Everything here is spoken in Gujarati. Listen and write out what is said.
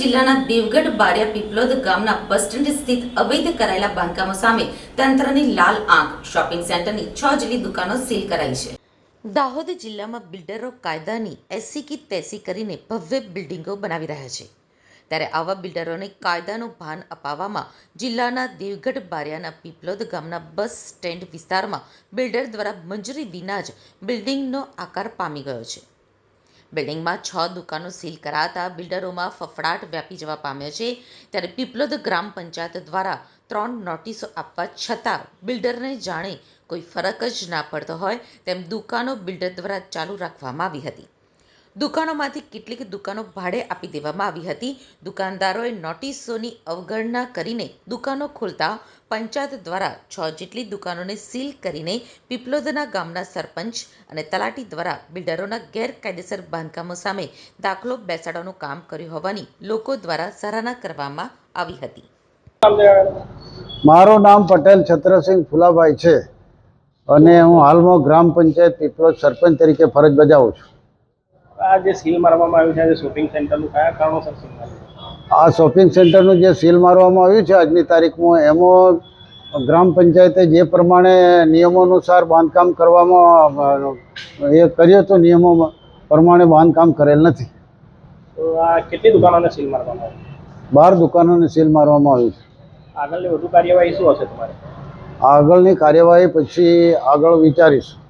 જિલ્લાના દેવગઢ બારિયા પીપલોદ ગામના બસ સ્ટેન્ડ સ્થિત અવૈધ કરાયેલા બાંધકામો સામે તંત્રની લાલ આંખ શોપિંગ સેન્ટરની છ જેટલી દુકાનો સીલ કરાઈ છે. દાહોદ જિલ્લામાં બિલ્ડરો કાયદાની એસી કી તેસી કરીને ભવ્ય બિલ્ડિંગો બનાવી રહ્યા છે. ત્યારે આવા બિલ્ડરોને કાયદાનું ભાન અપાવવામાં જિલ્લાના દેવગઢ બારિયાના પીપલોદ ગામના બસ સ્ટેન્ડ વિસ્તારમાં બિલ્ડર દ્વારા મંજૂરી વિના જ બિલ્ડિંગનો આકાર પામી ગયો છે. બિલ્ડિંગમાં છ દુકાનો સીલ કરાતા બિલ્ડરોમાં ફફડાટ વ્યાપી જવા પામ્યો છે. ત્યારે પીપલોદ ગ્રામ પંચાયત દ્વારા ત્રણ નોટિસો આપવા છતાં બિલ્ડરને જાણે કોઈ ફરક જ ના પડતો હોય તેમ દુકાનો બિલ્ડર દ્વારા ચાલુ રાખવામાં આવી હતી. દુકાનોમાંથી કેટલીક દુકાનો ભાડે આપી દેવામાં આવી હતી. દુકાનદારોએ નોટિસોની અવગણના કરીને દુકાનો ખોલતા પંચાયત દ્વારા છ જેટલી દુકાનોને સીલ કરીને પીપલોદના ગામના સરપંચ અને તલાટી દ્વારા બિલ્ડરોના ગેરકાયદેસર બાંધકામો સામે દાખલો બેસાડવાનું કામ કર્યું હોવાની લોકો દ્વારા સરાહના કરવામાં આવી હતી. મારું નામ પટેલ છત્રસિંહ ફુલાભાઈ છે અને હું હાલમાં ગ્રામ પંચાયત પીપલોદ સરપંચ તરીકે ફરજ બજાવું છું. આ જે સીલ મારવામાં આવ્યું છે આજે શોપિંગ સેન્ટરનું કયા કારણોસર સીલ માર્યું આ શોપિંગ સેન્ટરનું જે સીલ મારવામાં આવ્યું છે આજની તારીખમાં એમાં ગ્રામ પંચાયતે જે પ્રમાણે નિયમો અનુસાર બાંધકામ કરવામાં એ કર્યું હતું નિયમો પ્રમાણે બાંધકામ કરેલ નથી. તો આ કેટલી દુકાનોને સીલ મારવામાં આવી? બાર દુકાનોને સીલ મારવામાં આવ્યું છે. આગળની વધુ કાર્યવાહી શું હશે તમારે? આગળની કાર્યવાહી પછી આગળ વિચારીશું.